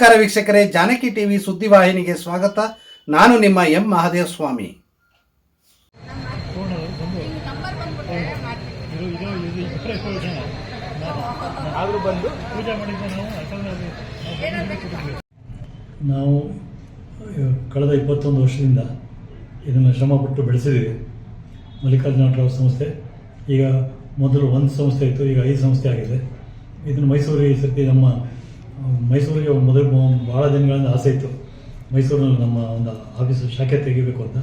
ನಮಸ್ಕಾರ ವೀಕ್ಷಕರೇ, ಜಾನಕಿ ಟಿವಿ ಸುದ್ದಿವಾಹಿನಿಗೆ ಸ್ವಾಗತ. ನಾನು ನಿಮ್ಮ ಎಂ ಮಹಾದೇವ ಸ್ವಾಮಿ ನಾವು ಕಳೆದ ಇಪ್ಪತ್ತೊಂದು ವರ್ಷದಿಂದ ಇದನ್ನು ಶ್ರಮಪಟ್ಟು ಬೆಳೆಸಿದ್ದೀವಿ. ಮಲ್ಲಿಕಾರ್ಜುನ ಟ್ರಾವೆಲ್ ಸಂಸ್ಥೆ. ಈಗ ಮೊದಲು ಒಂದು ಸಂಸ್ಥೆ ಇತ್ತು, ಈಗ ಐದು ಸಂಸ್ಥೆ ಆಗಿದೆ. ಇದನ್ನು ಮೈಸೂರಿಗೆ ಈ ಸರ್ತಿ ನಮ್ಮ ಮೈಸೂರಿಗೆ ಮೊದಲು ಭಾಳ ದಿನಗಳಿಂದ ಆಸೆ ಇತ್ತು. ಮೈಸೂರಿನಲ್ಲಿ ನಮ್ಮ ಒಂದು ಆಫೀಸ್ ಶಾಖೆ ತೆಗಿಬೇಕು ಅಂತ.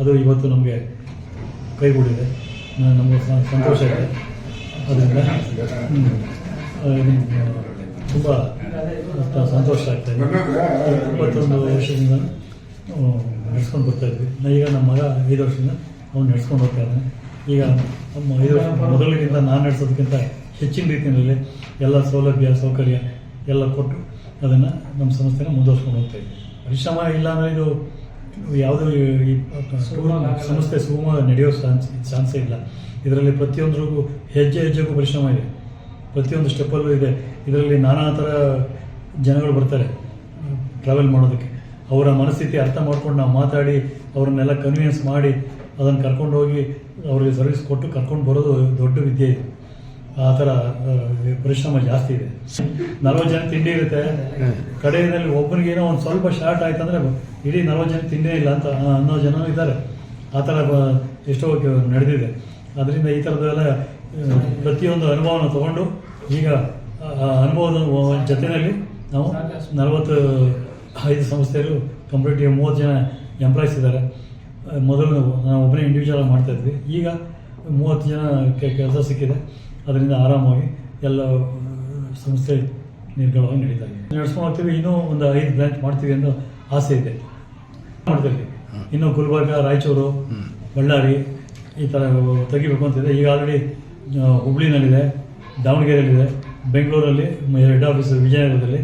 ಅದು ಇವತ್ತು ನಮಗೆ ಕೈಗೂಡಿದೆ. ನಮಗೆ ಸಂತೋಷ ಇದೆ. ಅದರಿಂದ ತುಂಬ ಸಂತೋಷ ಆಗ್ತಾ ಇದೆ. ಇಪ್ಪತ್ತೊಂದು ವರ್ಷದಿಂದ ನಡೆಸ್ಕೊಂಡು ಬರ್ತಾ ಇದ್ವಿ. ಈಗ ನಮ್ಮ ಮಗ ಐದು ವರ್ಷದಿಂದ ಅವ್ನು ನಡೆಸ್ಕೊಂಡು ಹೋಗ್ತಾ ಇದ್ದಾನೆ. ಈಗ ಐದು ವರ್ಷ ಮೊದಲಿಗಿಂತ ನಾನು ನಡೆಸೋದಕ್ಕಿಂತ ಹೆಚ್ಚಿನ ರೀತಿಯಲ್ಲಿ ಎಲ್ಲ ಸೌಲಭ್ಯ, ಸೌಕರ್ಯ ಎಲ್ಲ ಕೊಟ್ಟು ಅದನ್ನು ನಮ್ಮ ಸಂಸ್ಥೆನ ಮುಂದುವರ್ಸ್ಕೊಂಡು ಹೋಗ್ತಾ ಪರಿಶ್ರಮ ಇಲ್ಲ ಅಂದರೆ ಇದು ಯಾವುದೇ ಈ ಸಂಸ್ಥೆ ಸುಗಮ ನಡೆಯೋ ಚಾನ್ಸ್ ಚಾನ್ಸೇ ಇಲ್ಲ. ಇದರಲ್ಲಿ ಪ್ರತಿಯೊಂದ್ರಿಗೂ ಹೆಜ್ಜೆ ಹೆಜ್ಜೆಗೂ ಪರಿಶ್ರಮ ಇದೆ. ಪ್ರತಿಯೊಂದು ಸ್ಟೆಪ್ಪಲ್ಲೂ ಇದೆ. ಇದರಲ್ಲಿ ನಾನಾ ಥರ ಜನಗಳು ಬರ್ತಾರೆ, ಟ್ರಾವೆಲ್ ಮಾಡೋದಕ್ಕೆ. ಅವರ ಮನಸ್ಥಿತಿ ಅರ್ಥ ಮಾಡ್ಕೊಂಡು ನಾವು ಮಾತಾಡಿ, ಅವ್ರನ್ನೆಲ್ಲ ಕನ್ವಿನ್ಸ್ ಮಾಡಿ, ಅದನ್ನು ಕರ್ಕೊಂಡು ಹೋಗಿ ಅವ್ರಿಗೆ ಸರ್ವಿಸ್ ಕೊಟ್ಟು ಕರ್ಕೊಂಡು ಬರೋದು ದೊಡ್ಡ ವಿದ್ಯೆ ಇದೆ. ಆ ಥರ ಪರಿಶ್ರಮ ಜಾಸ್ತಿ ಇದೆ. ನಲ್ವತ್ತು ಜನ ತಿಂಡಿ ಇರುತ್ತೆ. ಕಡೆಯಲ್ಲಿ ಒಬ್ಬನಿಗೆ ಏನೋ ಒಂದು ಸ್ವಲ್ಪ ಶಾರ್ಟ್ ಆಯ್ತು ಅಂದರೆ ಇಡೀ ನಲ್ವತ್ತು ಜನ ತಿಂಡೇ ಇಲ್ಲ ಅಂತ ಅನ್ನೋ ಜನ ಇದ್ದಾರೆ. ಆ ಥರ ಎಷ್ಟೋ ನಡೆದಿದೆ. ಅದರಿಂದ ಈ ಥರದ್ದೆಲ್ಲ ಪ್ರತಿಯೊಂದು ಅನುಭವನ ತಗೊಂಡು ಈಗ ಅನುಭವದ ಜೊತೆಯಲ್ಲಿ ನಾವು ನಲವತ್ತು ಐದು ಸಂಸ್ಥೆಯಲ್ಲೂ ಕಂಪ್ಲೀಟ್ ಮೂವತ್ತು ಜನ ಎಂಪ್ಲಾಯ್ಸ್ ಇದ್ದಾರೆ. ಮೊದಲು ನಾವು ಒಬ್ಬನೇ ಇಂಡಿವಿಜುವಲ್ ಮಾಡ್ತಾ ಇದ್ವಿ. ಈಗ ಮೂವತ್ತು ಜನ ಕೆಲಸ ಸಿಕ್ಕಿದೆ. ಅದರಿಂದ ಆರಾಮಾಗಿ ಎಲ್ಲ ಸಂಸ್ಥೆ ನಿರ್ಗಳವಾಗಿ ನಡೀತಾ ಇದೆ. ನಡೆಸ್ಕೊಂಡು ಹೋಗ್ತೀವಿ ಇನ್ನೂ ಒಂದು ಐದು ಬ್ರಾಂಚ್ ಮಾಡ್ತೀವಿ ಅನ್ನೋ ಆಸೆ ಇದೆ. ಮಾಡ್ತೀವಿ. ಇನ್ನು ಗುಲ್ಬರ್ಗ ರಾಯಚೂರು ಬಳ್ಳಾರಿ ಈ ಥರ ತೆಗಿಬೇಕು ಅಂತಿದೆ ಈಗ ಆಲ್ರೆಡಿ ಹುಬ್ಳಿನಲ್ಲಿದೆ ದಾವಣಗೆರೆಯಲ್ಲಿದೆ ಬೆಂಗಳೂರಲ್ಲಿ ಹೆಡ್ ಆಫೀಸ್ ವಿಜಯನಗರದಲ್ಲಿ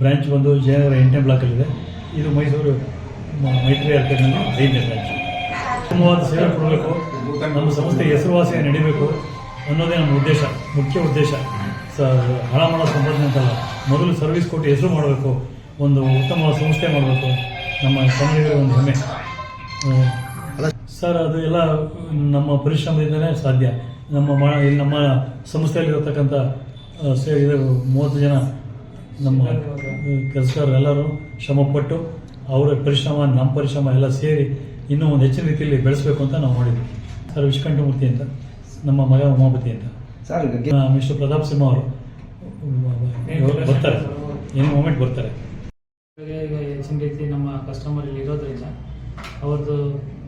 ಬ್ರಾಂಚ್ ಬಂದು ವಿಜಯನಗರ ಎಂಟನೇ ಬ್ಲಾಕಲ್ಲಿದೆ ಇದು ಮೈಸೂರು ಮೈತ್ರಿ ಅರ್ಕಡ್ನಲ್ಲಿ ಐದನೇ ಬ್ರಾಂಚ್. ಉತ್ತಮವಾದ ಸೇವೆ ಕೊಡಬೇಕು ನಮ್ಮ ಸಂಸ್ಥೆ ಹೆಸರುವಾಸಿಯನ್ನು ನಡಿಬೇಕು. ಅನ್ನೋದೇ ನಮ್ಮ ಉದ್ದೇಶ, ಮುಖ್ಯ ಉದ್ದೇಶ. ಸ ಹಣ ಮಾಡೋ ಸಂಪಾದನೆ ಅಂತಲ್ಲ ಮೊದಲು ಸರ್ವಿಸ್ ಕೊಟ್ಟು ಹೆಸರು ಮಾಡಬೇಕು, ಒಂದು ಉತ್ತಮವಾದ ಸಂಸ್ಥೆ ಮಾಡಬೇಕು. ನಮ್ಮ ಕನ್ನಡಿಗರ ಒಂದು ಹೆಮ್ಮೆ. ಸರ್ ಅದು ಎಲ್ಲ ನಮ್ಮ ಪರಿಶ್ರಮದಿಂದಲೇ ಸಾಧ್ಯ. ನಮ್ಮ ಇಲ್ಲಿ ನಮ್ಮ ಸಂಸ್ಥೆಯಲ್ಲಿರತಕ್ಕಂಥ ಇದು ಮೂವತ್ತು ಜನ ನಮ್ಮ ಕೆಲಸಗಾರರು ಎಲ್ಲರೂ ಶ್ರಮಪಟ್ಟು ಅವರ ಪರಿಶ್ರಮ, ನಮ್ಮ ಪರಿಶ್ರಮ ಎಲ್ಲ ಸೇರಿ ಇನ್ನೂ ಒಂದು ಹೆಚ್ಚಿನ ರೀತಿಯಲ್ಲಿ ಬೆಳೆಸಬೇಕು ಅಂತ ನಾವು ಮಾಡಿದ್ವಿ. ಸರ್ ವಿಶ್ವಕಂಠಮೂರ್ತಿ ಅಂತ. ನಮ್ಮ ಮಗ ಉಮಾಪತಿ ಅಂತ. ಸರ್ ಮಿಸ್ಟರ್ ಪ್ರತಾಪ್ ಸಿಂಹ ಅವರು. ಬರ್ತಾರೆ. ಏನು ಮೂಮೆಂಟ್ ಬರ್ತಾರೆ? ಈಗ ಈಗ ಹೆಚ್ಚಿನ ರೀತಿ ನಮ್ಮ ಕಸ್ಟಮರ್ ಇಲ್ಲಿ ಇರೋದ್ರಿಂದ ಅವ್ರದ್ದು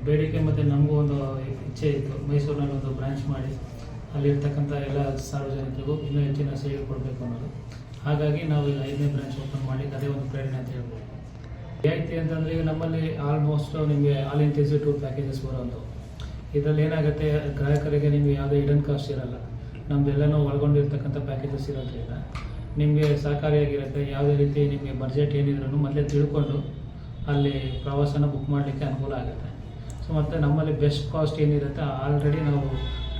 ಬೇಡಿಕೆ ಮತ್ತು ನಮಗೂ ಒಂದು ಇಚ್ಛೆ ಇತ್ತು. ಮೈಸೂರಿನಲ್ಲಿ ಒಂದು ಬ್ರಾಂಚ್ ಮಾಡಿ ಅಲ್ಲಿರ್ತಕ್ಕಂಥ ಎಲ್ಲ ಸಾರ್ವಜನಿಕರಿಗೂ ಇನ್ನೂ ಹೆಚ್ಚಿನ ಸೇವೆ ಕೊಡಬೇಕು ಅನ್ನೋದು. ಹಾಗಾಗಿ ನಾವು ಈಗ ಐದನೇ ಬ್ರಾಂಚ್ ಓಪನ್ ಮಾಡಿ ಅದೇ ಒಂದು ಪ್ರೇರಣೆ ಅಂತ ಹೇಳ್ಬೋದು. ಏನಾಯ್ತು ಅಂತಂದರೆ ಈಗ ನಮ್ಮಲ್ಲಿ ಆಲ್ಮೋಸ್ಟ್ ನಿಮಗೆ ಆಲ್ ಇನ್ಕ್ಲೂಸಿವ್ ಟೂರ್ ಪ್ಯಾಕೇಜಸ್ ಬರೋದು ಇದರಲ್ಲಿ ಏನಾಗುತ್ತೆ, ಗ್ರಾಹಕರಿಗೆ ನಿಮಗೆ ಯಾವುದೇ ಇಡನ್ ಕಾಸ್ಟ್ ಇರಲ್ಲ. ನಮ್ದೆಲ್ಲನೂ ಒಳಗೊಂಡಿರ್ತಕ್ಕಂಥ ಪ್ಯಾಕೇಜಸ್ ಇರೋದ್ರಿಂದ ನಿಮಗೆ ಸಹಕಾರಿಯಾಗಿರುತ್ತೆ. ಯಾವುದೇ ರೀತಿ ನಿಮಗೆ ಬಜೆಟ್ ಏನಿದ್ರು ಮೊದಲೇ ತಿಳ್ಕೊಂಡು ಅಲ್ಲಿ ಪ್ರವಾಸನ ಬುಕ್ ಮಾಡಲಿಕ್ಕೆ ಅನುಕೂಲ ಆಗುತ್ತೆ. ಸೊ ಮತ್ತು ನಮ್ಮಲ್ಲಿ ಬೆಸ್ಟ್ ಕಾಸ್ಟ್ ಏನಿರುತ್ತೆ ಆಲ್ರೆಡಿ ನಾವು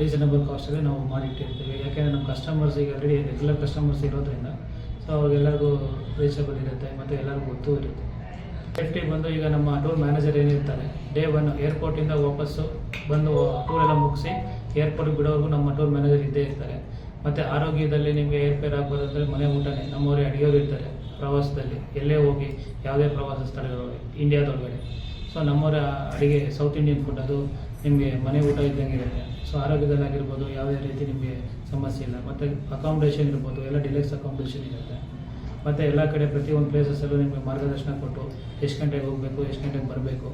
ರೀಸನಬಲ್ ಕಾಸ್ಟಲ್ಲಿ ನಾವು ಮಾಡಿಟ್ಟಿರ್ತೀವಿ. ಯಾಕೆಂದರೆ ನಮ್ಮ ಕಸ್ಟಮರ್ಸ್ ಈಗ ಆಲ್ರೆಡಿ ರೆಗ್ಯುಲರ್ ಕಸ್ಟಮರ್ಸ್ ಇರೋದ್ರಿಂದ ಸೊ ಅವ್ರಿಗೆಲ್ಲರಿಗೂ ರೀಸನಬಲ್ ಇರುತ್ತೆ, ಮತ್ತು ಎಲ್ಲರಿಗೂ ಗೊತ್ತೂ ಇರುತ್ತೆ. ಸೇಫ್ಟಿ ಬಂದು ಈಗ ನಮ್ಮ ಟೂರ್ ಮ್ಯಾನೇಜರ್ ಏನಿರ್ತಾರೆ ಡೇ ಒನ್ ಏರ್ಪೋರ್ಟಿಂದ ವಾಪಸ್ಸು ಬಂದು ಟೂರ್ ಎಲ್ಲ ಮುಗಿಸಿ ಏರ್ಪೋರ್ಟ್ಗೆ ಬಿಡೋವರೆಗೂ ನಮ್ಮ ಟೂರ್ ಮ್ಯಾನೇಜರ್ ಇದ್ದೇ ಇರ್ತಾರೆ. ಮತ್ತು ಆರೋಗ್ಯದಲ್ಲಿ ನಿಮಗೆ ಏರ್ಪೇರ್ ಆಗ್ಬೋದಂದ್ರೆ ಮನೆ ಊಟನೇ ನಮ್ಮವರೇ ಅಡಿಗೆಯವರು ಇರ್ತಾರೆ ಪ್ರವಾಸದಲ್ಲಿ. ಎಲ್ಲೇ ಹೋಗಿ ಯಾವುದೇ ಪ್ರವಾಸ ಸ್ಥಳಗಳು ಇಂಡಿಯಾದೊಳಗಡೆ ಸೊ ನಮ್ಮವರ ಅಡಿಗೆ ಸೌತ್ ಇಂಡಿಯನ್ ಫುಡ್ ಅದು ನಿಮಗೆ ಮನೆ ಊಟ ಇದ್ದಂಗೆ ಇರುತ್ತೆ. ಸೊ ಆರೋಗ್ಯದಲ್ಲಾಗಿರ್ಬೋದು ಯಾವುದೇ ರೀತಿ ನಿಮಗೆ ಸಮಸ್ಯೆ ಇಲ್ಲ. ಮತ್ತು ಅಕಾಮಡೇಷನ್ ಇರ್ಬೋದು, ಎಲ್ಲ ಡಿಲೆಕ್ಸ್ ಅಕಾಮಡೇಷನ್ ಇರುತ್ತೆ. ಮತ್ತು ಎಲ್ಲ ಕಡೆ ಪ್ರತಿಯೊಂದು ಪ್ಲೇಸಸ್ಸಲ್ಲೂ ನಿಮಗೆ ಮಾರ್ಗದರ್ಶನ ಕೊಟ್ಟು ಎಷ್ಟು ಗಂಟೆಗೆ ಹೋಗಬೇಕು, ಎಷ್ಟು ಗಂಟೆಗೆ ಬರಬೇಕು.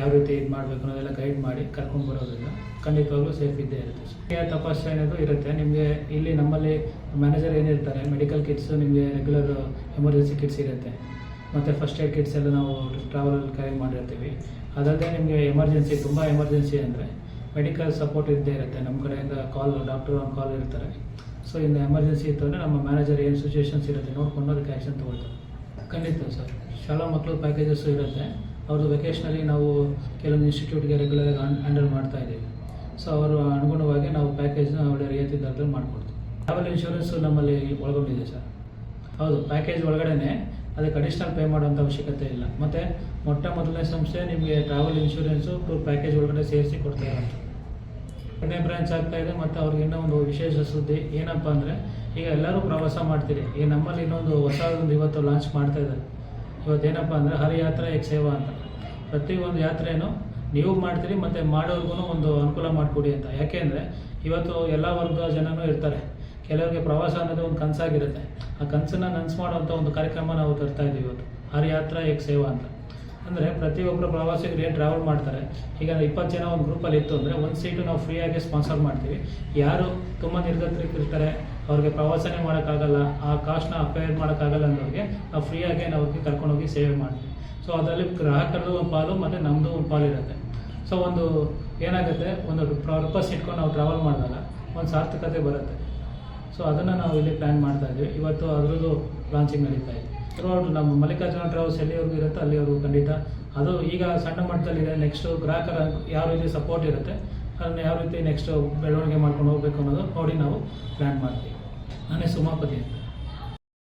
ಯಾವ ರೀತಿ ಇದು ಮಾಡಬೇಕು ಅನ್ನೋದೆಲ್ಲ ಗೈಡ್ ಮಾಡಿ ಕರ್ಕೊಂಡು ಬರೋದ್ರಿಂದ ಖಂಡಿತವಾಗ್ಲೂ ಸೇಫ್ ಇದ್ದೇ ಇರುತ್ತೆ. ಕ್ರಿಯಾ ತಪಾಸಣೆ ಇರುತ್ತೆ. ನಿಮಗೆ ಇಲ್ಲಿ ನಮ್ಮಲ್ಲಿ ಮ್ಯಾನೇಜರ್ ಏನಿರ್ತಾರೆ ಮೆಡಿಕಲ್ ಕಿಟ್ಸ್ ನಿಮಗೆ ರೆಗ್ಯುಲರ್ ಎಮರ್ಜೆನ್ಸಿ ಕಿಟ್ಸ್ ಇರುತ್ತೆ. ಮತ್ತು ಫಸ್ಟ್ ಏಡ್ ಕಿಟ್ಸ್ ಎಲ್ಲ ನಾವು ಟ್ರಾವೆಲಲ್ಲಿ ಕ್ಯಾರಿ ಮಾಡಿರ್ತೀವಿ. ಅದಲ್ಲದೆ ನಿಮಗೆ ಎಮರ್ಜೆನ್ಸಿ ತುಂಬ ಎಮರ್ಜೆನ್ಸಿ ಅಂದರೆ ಮೆಡಿಕಲ್ ಸಪೋರ್ಟ್ ಇದ್ದೇ ಇರುತ್ತೆ. ನಮ್ಮ ಕಡೆಯಿಂದ ಕಾಲ್ ಡಾಕ್ಟರ್ ಒಂದು ಕಾಲ್ ಇರ್ತಾರೆ. ಸೊ ಇನ್ನು ಎಮರ್ಜೆನ್ಸಿ ಇತ್ತು ಅಂದರೆ ನಮ್ಮ ಮ್ಯಾನೇಜರ್ ಏನು ಸಿಚುವೇಷನ್ಸ್ ಇರುತ್ತೆ ನೋಡಿಕೊಂಡು ಅದಕ್ಕೆ ಆ್ಯಕ್ಷನ್ ತೊಗೊಳ್ತಾರೆ. ಖಂಡಿತ ಸರ್. ಶಾಲಾ ಮಕ್ಕಳು ಪ್ಯಾಕೇಜಸ್ಸು ಇರುತ್ತೆ. ಅವ್ರದ್ದು ವೆಕೇಷನಲ್ಲಿ ನಾವು ಕೆಲವೊಂದು ಇನ್ಸ್ಟಿಟ್ಯೂಟ್ಗೆ ರೆಗ್ಯುಲರಾಗಿ ಹ್ಯಾಂಡಲ್ ಮಾಡ್ತಾ ಇದ್ದೀವಿ. ಸೊ ಅವರು ಅನುಗುಣವಾಗಿ ನಾವು ಪ್ಯಾಕೇಜ್ನ ಒಳ್ಳೆ ರಿಯಾಯಿತಿ ದರದಲ್ಲಿ ಮಾಡಿಕೊಡ್ತೀವಿ. ಟ್ರಾವೆಲ್ ಇನ್ಶೂರೆನ್ಸು ನಮ್ಮಲ್ಲಿ ಒಳಗೊಂಡಿದೆ ಸರ್. ಹೌದು ಪ್ಯಾಕೇಜ್ ಒಳಗಡೆ ಅದಕ್ಕೆ ಅಡಿಷ್ನಲ್ ಪೇ ಮಾಡುವಂಥ ಅವಶ್ಯಕತೆ ಇಲ್ಲ. ಮತ್ತು ಮೊಟ್ಟ ಮೊದಲನೇ ಸಂಸ್ಥೆ ನಿಮಗೆ ಟ್ರಾವೆಲ್ ಇನ್ಶೂರೆನ್ಸು ಟೂರ್ ಪ್ಯಾಕೇಜ್ ಒಳಗಡೆ ಸೇರಿಸಿ ಕೊಡ್ತಾ ಇರೋದು ಎರಡನೇ ಬ್ರಾಂಚ್ ಆಗ್ತಾ ಇದೆ, ಮತ್ತು ಅವ್ರಿಗೆ ಇನ್ನೂ ಒಂದು ವಿಶೇಷ ಸುದ್ದಿ ಏನಪ್ಪ ಅಂದರೆ, ಈಗ ಎಲ್ಲರೂ ಪ್ರವಾಸ ಮಾಡ್ತೀರಿ. ಈಗ ನಮ್ಮಲ್ಲಿ ಇನ್ನೊಂದು ಹೊಸ ಒಂದು ಇವತ್ತು ಲಾಂಚ್ ಮಾಡ್ತಾ ಇದ್ದಾರೆ. ಇವತ್ತೇನಪ್ಪ ಅಂದರೆ ಹರಿಯಾತ್ರೆ ಎಕ್ ಸೇವಾ ಅಂತ. ಪ್ರತಿಯೊಂದು ಯಾತ್ರೆಯೂ ನೀವು ಮಾಡ್ತೀರಿ, ಮತ್ತು ಮಾಡೋರ್ಗು ಒಂದು ಅನುಕೂಲ ಮಾಡಿಕೊಡಿ ಅಂತ. ಯಾಕೆ ಅಂದರೆ ಇವತ್ತು ಎಲ್ಲ ವರ್ಗದ ಜನನೂ ಇರ್ತಾರೆ. ಕೆಲವರಿಗೆ ಪ್ರವಾಸ ಅನ್ನೋದು ಒಂದು ಕನಸಾಗಿರುತ್ತೆ. ಆ ಕನಸನ್ನು ನನಸು ಮಾಡುವಂಥ ಒಂದು ಕಾರ್ಯಕ್ರಮ ನಾವು ತರ್ತಾ ಇದ್ದೀವಿ ಇವತ್ತು. ಹರಿಯಾತ್ರ ಎಕ್ ಸೇವಾ ಅಂತ. ಅಂದರೆ ಪ್ರತಿಯೊಬ್ಬರು ಪ್ರವಾಸಿಗರು ಏನು ಟ್ರಾವೆಲ್ ಮಾಡ್ತಾರೆ? ಈಗ ಇಪ್ಪತ್ತು ಜನ ಒಂದು ಗ್ರೂಪಲ್ಲಿ ಇತ್ತು ಅಂದರೆ ಒಂದು ಸೀಟು ನಾವು ಫ್ರೀಯಾಗಿ ಸ್ಪಾನ್ಸರ್ ಮಾಡ್ತೀವಿ. ಯಾರು ತುಂಬ ನಿರ್ಗತರಿರ್ತಾರೆ ಅವ್ರಿಗೆ ಪ್ರವಾಸನೇ ಮಾಡೋಕ್ಕಾಗಲ್ಲ, ಆ ಕಾಸ್ಟ್ನ ಅಪೇರ್ ಮಾಡೋಕ್ಕಾಗಲ್ಲ ಅನ್ನೋರಿಗೆ ನಾವು ಫ್ರೀಯಾಗಿ ನಾವು ಕರ್ಕೊಂಡೋಗಿ ಸೇವೆ ಮಾಡ್ತೀವಿ. ಸೊ ಅದರಲ್ಲಿ ಗ್ರಾಹಕರದ್ದು ಒಂದು ಪಾಲು ಮತ್ತು ನಮ್ಮದು ಒಂದು ಪಾಲು ಇರುತ್ತೆ. ಸೊ ಒಂದು ಏನಾಗುತ್ತೆ? ಒಂದು ಪರ್ಪಸ್ ಇಟ್ಕೊಂಡು ನಾವು ಟ್ರಾವೆಲ್ ಮಾಡಿದಾಗ ಒಂದು ಸಾರ್ಥಕತೆ ಬರುತ್ತೆ. ಸೊ ಅದನ್ನು ನಾವು ಇಲ್ಲಿ ಪ್ಲ್ಯಾನ್ ಮಾಡ್ತಾ ಇದ್ದೀವಿ ಇವತ್ತು ಅದರದ್ದು ಲಾಂಚಿಂಗ್ ನಡೀತಾ ಇದೆ. ಥ್ರೂಔಟ್ ನಮ್ಮ ಮಲ್ಲಿಕಾರ್ಜುನ ಟ್ರಾವೆಲ್ಸ್ ಎಲ್ಲಿವರೆಗೂ ಇರುತ್ತೆ ಅಲ್ಲಿವರೆಗೂ ಖಂಡಿತ. ಅದು ಈಗ ಸಣ್ಣ ಮಟ್ಟದಲ್ಲಿದೆ ನೆಕ್ಸ್ಟು ಗ್ರಾಹಕರ ಯಾವ ರೀತಿ ಸಪೋರ್ಟ್ ಇರುತ್ತೆ, ಅದನ್ನು ಯಾವ ರೀತಿ ನೆಕ್ಸ್ಟ್ ಬೆಳವಣಿಗೆ ಮಾಡ್ಕೊಂಡು ಹೋಗಬೇಕು ಅನ್ನೋದು ನೋಡಿ ನಾವು ಪ್ಲ್ಯಾನ್ ಮಾಡ್ತೀವಿ. ನಾನೇ ಸುಮಾಪತಿ ಅಂತ.